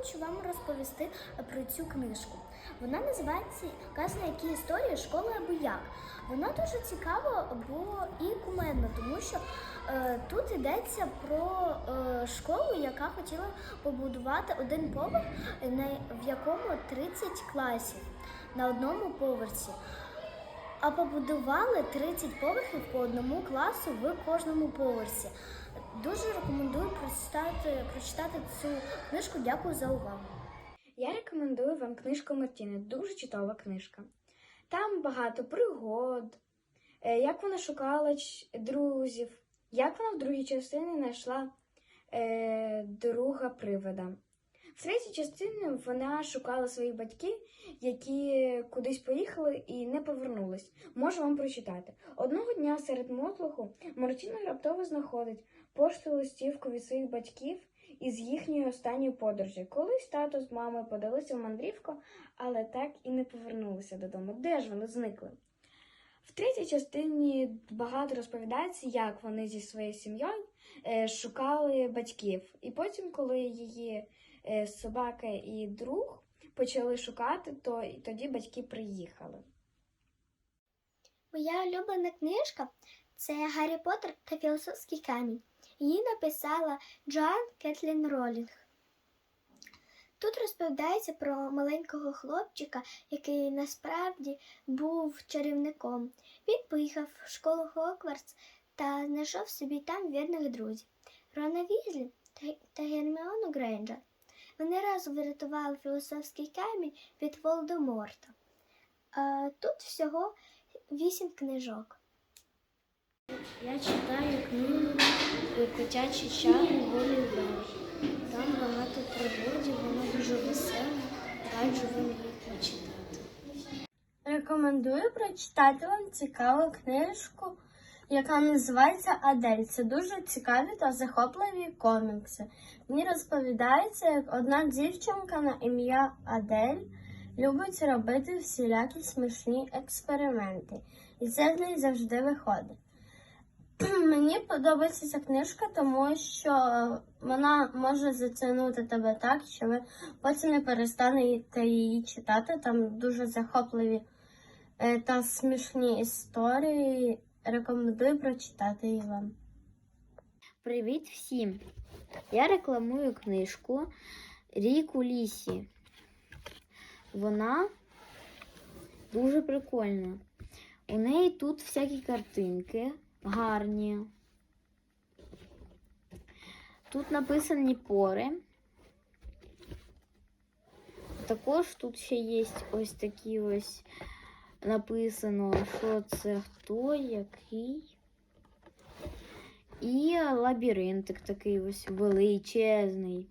хочу вам розповісти про цю книжку. Вона називається Казна які історії школи або як. Вона дуже цікава, бо і кумедна, тому що е, тут йдеться про е, школу, яка хотіла побудувати один поверх, е, в якому 30 класів на одному поверсі. А побудували 30 поверхів по одному класу в кожному поверсі. Дуже рекомендую прочитати, прочитати цю книжку. Дякую за увагу. Я рекомендую вам книжку Мартіни. Дуже чудова книжка. Там багато пригод, е, як вона шукала друзів, як вона в другій частині знайшла е, друга привода. В третій частині вона шукала своїх батьків, які кудись поїхали і не повернулись. Можу вам прочитати. Одного дня серед мотлуху Мартіна раптово знаходить пошту листівку від своїх батьків із їхньої останньої подорожі. Колись тато з мамою подалися в мандрівку, але так і не повернулися додому. Де ж вони зникли? В третій частині багато розповідається, як вони зі своєю сім'єю е, шукали батьків. І потім, коли її е, собака і друг почали шукати, то тоді батьки приїхали. Моя улюблена книжка це Гаррі Поттер та філософський камінь. Її написала Джоан Кетлін Ролінг. Тут розповідається про маленького хлопчика, який насправді був чарівником. Він поїхав в школу Хогвартс та знайшов собі там вірних друзів Рона Візлі та- Герміону Грейнджер. Вони разом врятували філософський камінь від Волдеморта. Тут всього вісім книжок. Я читаю книгу Котячий чар Голівер. Там багато пригодів, вона дуже весела. Раджу вам її прочитати. Рекомендую прочитати вам цікаву книжку, яка називається Адель. Це дуже цікаві та захопливі комікси. Ній розповідається, як одна дівчинка на ім'я Адель любить робити всілякі смішні експерименти. І це в неї завжди виходить. Мені подобається ця книжка, тому що вона може зацінути тебе так, що ви потім не перестанете її читати. Там дуже захопливі е, та смішні історії. Рекомендую прочитати її вам. Привіт всім! Я рекламую книжку Рік у лісі. Вона дуже прикольна. У неї тут всякі картинки гарні. Тут написані пори. Також тут ще є ось такі ось написано, що це хто, який. І лабіринтик такий ось величезний.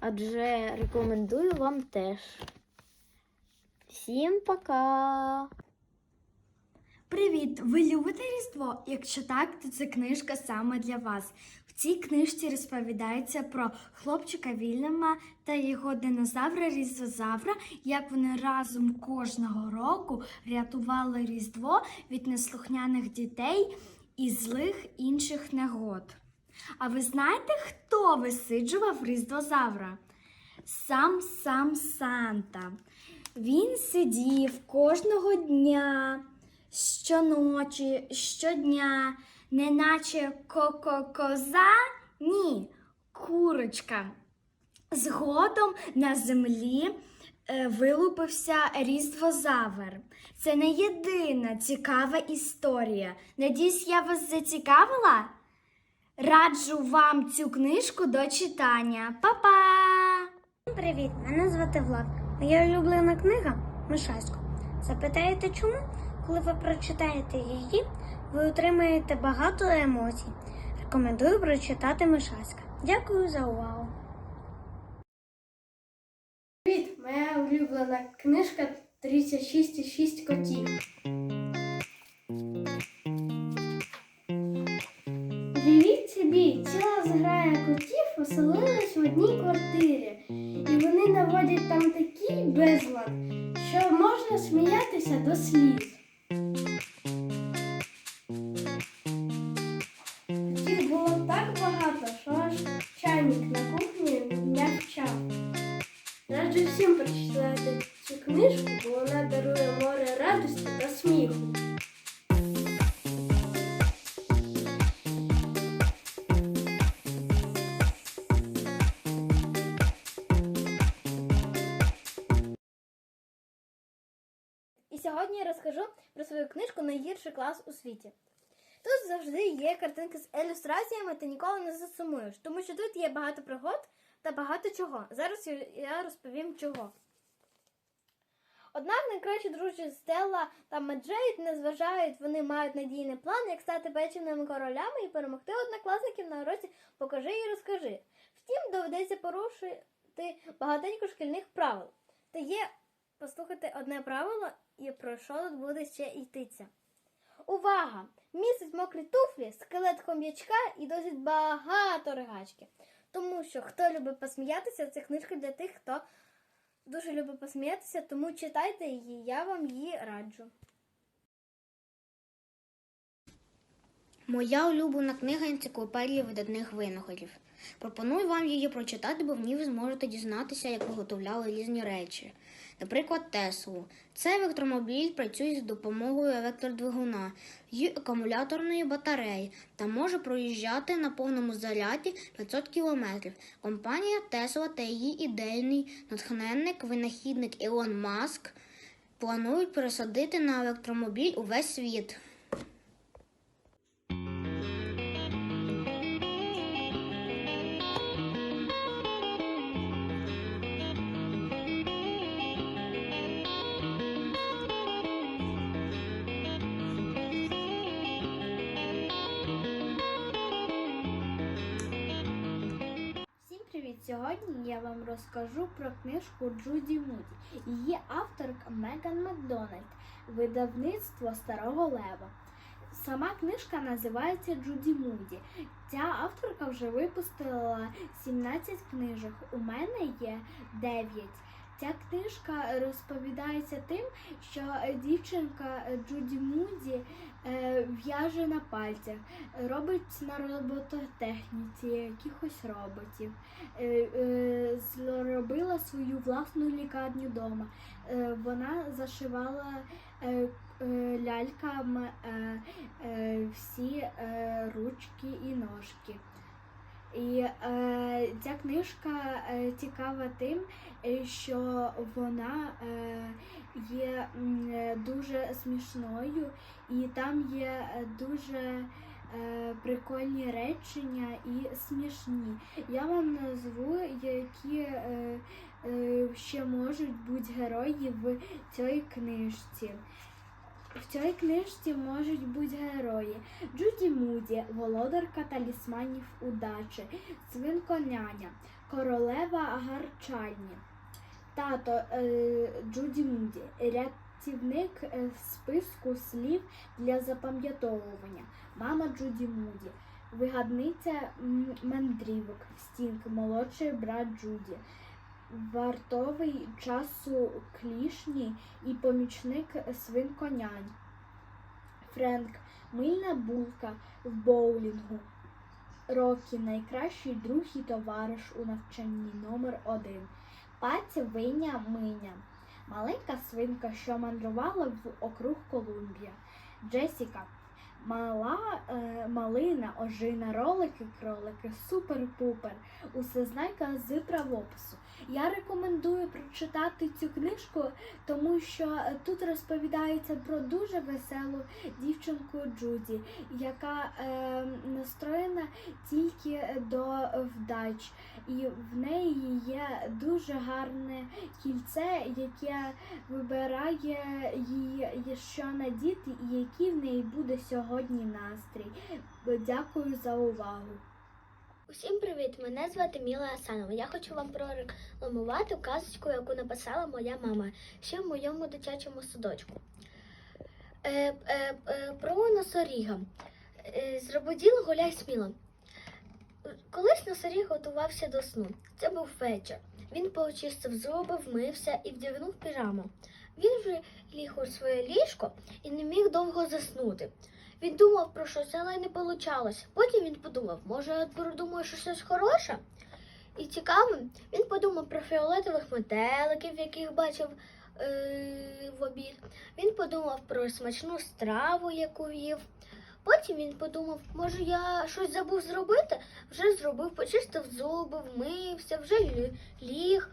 Адже рекомендую вам теж. Всім пока! Привіт! Ви любите Різдво? Якщо так, то це книжка саме для вас. В цій книжці розповідається про хлопчика Вільяма та його динозавра Різдвозавра, як вони разом кожного року рятували Різдво від неслухняних дітей і злих інших негод. А ви знаєте, хто висиджував Різдвозавра? Сам сам Санта. Він сидів кожного дня щоночі, щодня, неначе коко-коза, ні, курочка. Згодом на землі е, вилупився різдвозавр. Це не єдина цікава історія. Надіюсь, я вас зацікавила? Раджу вам цю книжку до читання. Па-па! Привіт, мене звати Влад. Моя улюблена книга Мишасько. Запитаєте чому? Коли ви прочитаєте її, ви отримаєте багато емоцій. Рекомендую прочитати Мишаська. Дякую за увагу. Привіт! Моя улюблена книжка 36,6 котів. Уявіть собі, ціла зграя котів оселилась в одній квартирі, і вони наводять там такий безлад, книжку, бо вона дарує море радості та сміху. І сьогодні я розкажу про свою книжку Найгірший клас у світі. Тут завжди є картинки з ілюстраціями, ти ніколи не засумуєш, тому що тут є багато пригод та багато чого. Зараз я- розповім чого. Однак найкращі друзі Стелла та Меджейд не зважають, вони мають надійний план, як стати печеними королями і перемогти однокласників на уроці Покажи і розкажи. Втім, доведеться порушити багатенько шкільних правил. Та є послухайте одне правило і про що тут буде ще йтися. Увага! Місяць мокрі туфлі, скелет хом'ячка і досить багато ригачки. Тому що хто любить посміятися, це книжка для тих, хто дуже любить посміятися, тому читайте її, я вам її раджу. Моя улюблена книга енциклопедія видатних винаходів. Пропоную вам її прочитати, бо в ній ви зможете дізнатися, як виготовляли різні речі. Наприклад, Теслу. Цей електромобіль працює з допомогою електродвигуна і акумуляторної батареї та може проїжджати на повному заряді 500 км. Компанія Тесла та її ідейний натхненник, винахідник Ілон Маск планують пересадити на електромобіль увесь світ. Сьогодні я вам розкажу про книжку Джуді Муді. Її авторка Меган Макдональд, видавництво Старого Лева. Сама книжка називається Джуді Муді. Ця авторка вже випустила 17 книжок. У мене є 9. Ця книжка розповідається тим, що дівчинка Джуді Муді е, в'яже на пальцях, робить на робототехніці якихось роботів, е, е, зробила свою власну лікарню вдома. Вона зашивала лялькам е, всі ручки і ножки. І е, ця книжка е, цікава тим, е, що вона е, є е, дуже смішною, і там є дуже е, прикольні речення і смішні. Я вам назву, які е, е, ще можуть бути герої в цій книжці. В цій книжці можуть бути герої Джуді Муді, володарка талісманів удачі, свинконяня, королева гарчальні, тато е, Джуді Муді, рятівник е, списку слів для запам'ятовування, мама Джуді Муді, вигадниця мандрівок, Стінг, молодший брат Джуді, вартовий часу клішні і помічник свинконянь. Френк, мильна булка в боулінгу. Рокі найкращий друг і товариш у навчанні номер один. Паця виня миня. Маленька свинка, що мандрувала в округ Колумбія. Джесіка. Мала е, малина, ожина, ролики, кролики, супер-пупер. Усе знайка з правопису. Я рекомендую прочитати цю книжку, тому що е, тут розповідається про дуже веселу дівчинку Джуді, яка е, настроєна тільки до вдач, і в неї є дуже гарне кільце, яке вибирає їй, що надіти, і який в неї буде сьогодні настрій. Дякую за увагу. Усім привіт! Мене звати Міла Асанова. Я хочу вам прорекламувати казочку, яку написала моя мама ще в моєму дитячому садочку. Е, е, е, про носоріга. Е, Зрободіло гуляй сміло. Колись носоріг готувався до сну. Це був вечір. Він почистив зуби, вмився і вдягнув піжаму. Він вже ліг у своє ліжко і не міг довго заснути. Він думав про щось, але не получалось. Потім він подумав, може, я що щось хороше. і цікавим, він подумав про фіолетових метеликів, яких бачив е- в обід. Він подумав про смачну страву, яку їв. Потім він подумав, може я щось забув зробити? Вже зробив, почистив зуби, вмився, вже лі- ліг.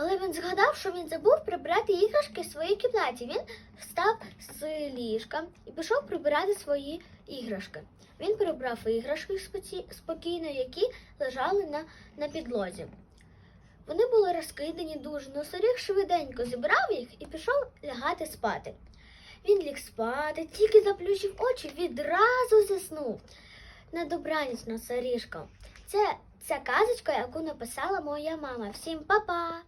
Але він згадав, що він забув прибрати іграшки в своїй кімнаті. Він встав з ліжка і пішов прибирати свої іграшки. Він прибрав іграшки спокійно, які лежали на, на підлозі. Вони були розкидані дуже, но соріг швиденько зібрав їх і пішов лягати спати. Він ліг спати, тільки заплющив очі, відразу заснув. На добраніч, носоріжко. Це ця казочка, яку написала моя мама. Всім па-па!